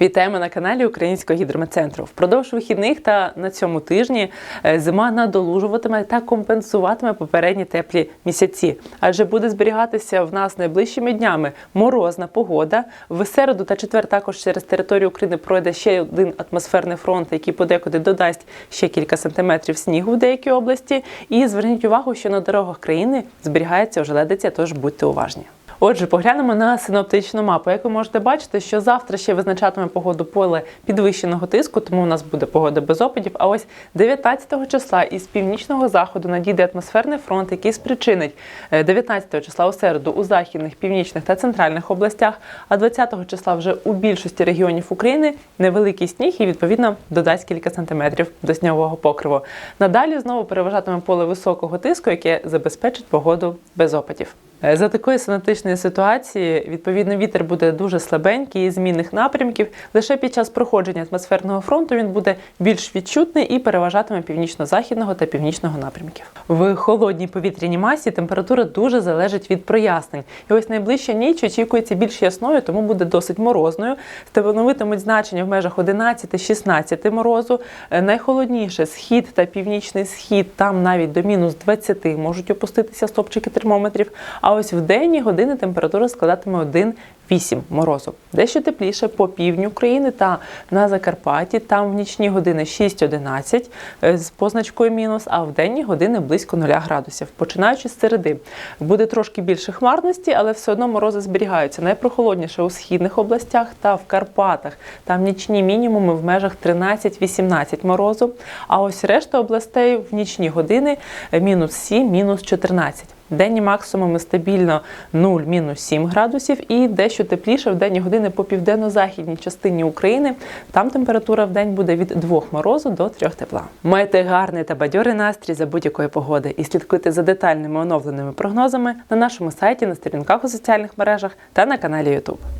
Вітаємо на каналі Українського гідрометцентру. Впродовж вихідних та на цьому тижні е, зима надолужуватиме та компенсуватиме попередні теплі місяці, адже буде зберігатися в нас найближчими днями морозна погода. В середу та четвер також через територію України пройде ще один атмосферний фронт, який подекуди додасть ще кілька сантиметрів снігу в деякій області. І зверніть увагу, що на дорогах країни зберігається ожеледиця, тож будьте уважні. Отже, поглянемо на синоптичну мапу. Як ви можете бачити, що завтра ще визначатиме погоду поле підвищеного тиску, тому у нас буде погода без опадів. А ось 19 числа із північного заходу надійде атмосферний фронт, який спричинить е, 19 числа у середу у західних, північних та центральних областях, а 20 числа вже у більшості регіонів України невеликий сніг і відповідно додасть кілька сантиметрів до снігового покриву. Надалі знову переважатиме поле високого тиску, яке забезпечить погоду без опадів. Е, За такої синоптичної ситуації, відповідно, вітер буде дуже слабенький і змінних напрямків. Лише під час проходження атмосферного фронту він буде більш відчутний і переважатиме північно-західного та північного напрямків. В холодній повітряній масі температура дуже залежить від прояснень. І ось найближча ніч очікується більш ясною, тому буде досить морозною. Становитимуть значення в межах 11-16 морозу. Е, Найхолодніше схід та північний схід, там навіть до мінус 20 можуть опуститися стопчики термометрів. А ось в денні години температура складатиме 1,8 морозу. Дещо тепліше по півдню України та на Закарпатті. Там в нічні години 6-11 е, з позначкою мінус, а в денні години близько 0 градусів. Починаючи з середи, буде трошки більше хмарності, але все одно морози зберігаються. Найпрохолодніше у східних областях та в Карпатах. Там нічні мінімуми в межах 13-18 морозу. А ось решта областей в нічні години е, мінус 7, мінус 14. Денні максимуми стабільно 0-7 градусів і дещо тепліше в денні години по південно-західній частині України. Там температура в день буде від 2 морозу до 3 тепла. Майте гарний та бадьорий настрій за будь-якої погоди і слідкуйте за детальними оновленими прогнозами на нашому сайті, на сторінках у соціальних мережах та на каналі YouTube.